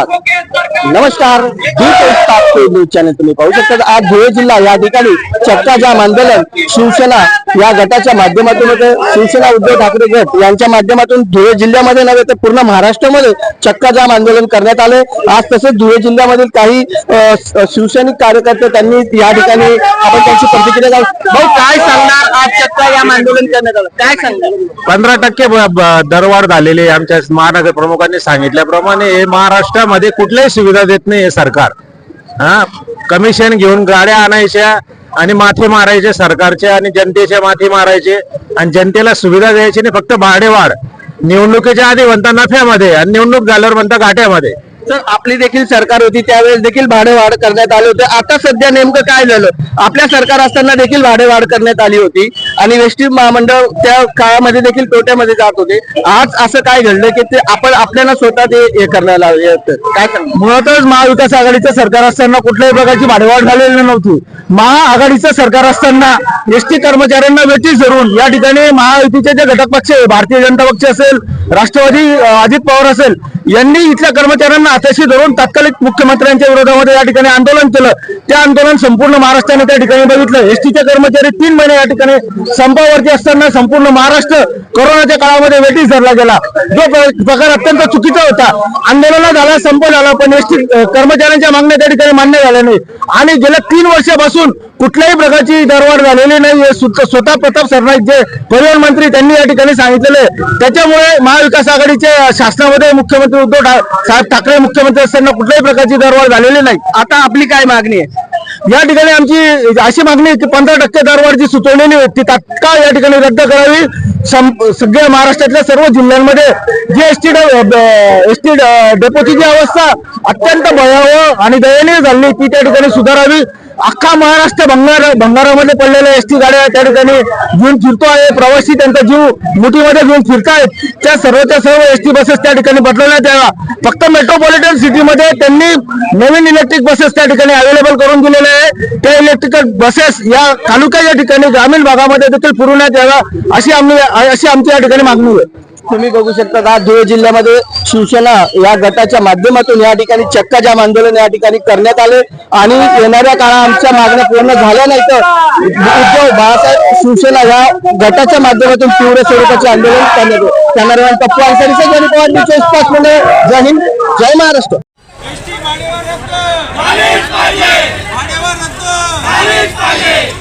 नमस्कार. नमस्कार. News channel तुम्ही पाहू शकता आज धुळे जिल्हा या ठिकाणी चक्का जाम आंदोलन शिवसेना या गटाच्या माध्यमातून शिवसेना उद्धव ठाकरे गट यांच्या माध्यमातून धुळे जिल्ह्यामध्ये नव्हे तर पूर्ण महाराष्ट्रामध्ये चक्का जाम आंदोलन करण्यात आले आज तसेच धुळे जिल्ह्यामधील काही शिवसैनिक कार्यकर्ते त्यांनी या ठिकाणी आपण त्यांची प्रतिक्रिया भाऊ काय सांगणार आज चक्का जाम आंदोलन करण्यात आलं? काय सांगणार? पंधरा टक्के दरवाढ झालेली आमच्या महानगर प्रमुखांनी सांगितल्याप्रमाणे हे महाराष्ट्रामध्ये कुठल्याही सुविधा देत नाही हे सरकार. हा? कमिशन घेऊन गाड्या आणायच्या आणि माथे मारायचे सरकारचे आणि जनतेच्या माथे मारायचे आणि जनतेला सुविधा द्यायची नाही फक्त भाडेवाढ. निवडणुकीच्या आधी म्हणता नफ्यामध्ये आणि निवडणूक झाल्यावर म्हणता घाट्यामध्ये. आपली देखील सरकार होती त्यावेळेस देखील भाडेवाढ करण्यात आले होते. आता सध्या नेमकं काय झालं? आपल्या सरकार असताना देखील भाडेवाढ करण्यात आली होती आणि वेस्टी महामंडळ त्या काळामध्ये देखील तोट्यामध्ये जात होते. आज असं काय घडलं की ते आपण आपल्याला स्वतः ते हे करायला काय मुळातच महाविकास आघाडीचं सरकार असताना कुठल्याही प्रकारची भाडेवाढ झालेली नव्हती. महाआघाडीचं सरकार असताना एसटी कर्मचाऱ्यांना वेटीस धरून या ठिकाणी महायुतीचे जे घटक पक्ष आहे भारतीय जनता पक्ष असेल राष्ट्रवादी अजित पवार असेल यांनी इथल्या कर्मचाऱ्यांना हाताशी धरून तात्कालिक मुख्यमंत्र्यांच्या विरोधामध्ये या ठिकाणी आंदोलन केलं. ते आंदोलन संपूर्ण महाराष्ट्राने त्या ठिकाणी बघितलं. एसटीचे कर्मचारी तीन महिने या ठिकाणी संपावरती असताना संपूर्ण महाराष्ट्र कोरोनाच्या काळामध्ये वेटीस धरला गेला. जो प्रकार अत्यंत चुकीचा होता. आंदोलन झाला संप झाला पण एसटी कर्मचाऱ्यांच्या मागण्या त्या ठिकाणी मान्य झाल्या नाही. आणि गेल्या तीन वर्षापासून कुठल्याही प्रकारची दरवाढ झालेली नाही. हे स्वतः प्रताप सरनाईक जे परिवहन मंत्री त्यांनी या ठिकाणी सांगितलेले त्याच्यामुळे महाविकास आघाडीच्या शासनामध्ये मुख्यमंत्री उद्धव साहेब ठाकरे मुख्यमंत्री असताना कुठल्याही प्रकारची दरवाढ झालेली नाही. आता आपली काय मागणी आहे? या ठिकाणी आमची अशी मागणी की पंधरा टक्के दरवाढ जी सुचवलेली होती ती तात्काळ या ठिकाणी रद्द करावी. सगळ्या महाराष्ट्रातल्या सर्व जिल्ह्यांमध्ये जी एसटी एसटी डेपोची जी अवस्था अत्यंत भयावह आणि दयनीय झाली ती त्या ठिकाणी सुधारावी. अख्खा महाराष्ट्र भंगार भंगारामध्ये पडलेल्या एसटी गाड्या त्या ठिकाणी घेऊन फिरतो आहे प्रवासी त्यांचा जीव मुठीमध्ये घेऊन फिरतायत. त्या सर्वच्या सर्व एसटी बसेस त्या ठिकाणी बदलवण्यात याव्या. फक्त मेट्रोपॉलिटन सिटीमध्ये त्यांनी नवीन इलेक्ट्रिक बसेस त्या ठिकाणी अवेलेबल करून दिलेले आहे त्या इलेक्ट्रिकल बसेस या तालुक्याच्या ठिकाणी ग्रामीण भागामध्ये देखील पुरवण्यात याव्या अशी आम्ही अशी आमची या ठिकाणी मागणी आहे. तुम्ही बघू शकता आज धुळे जिल्ह्यामध्ये शिवसेना या गटाच्या माध्यमातून या ठिकाणी चक्का जाम आंदोलन या ठिकाणी करण्यात आले आणि येणाऱ्या काळात आमच्या मागण्या पूर्ण झाल्या नाही तर उद्धव बाळासाहेब शिवसेना या गटाच्या माध्यमातून तीव्र स्वरूपाचे आंदोलन करण्यात येईल. कॅमेरामॅन पप्पू अन्सारी जय पवार न्यूज चोवीस म्हणजे जय हिंद जय महाराष्ट्र. पाहिजे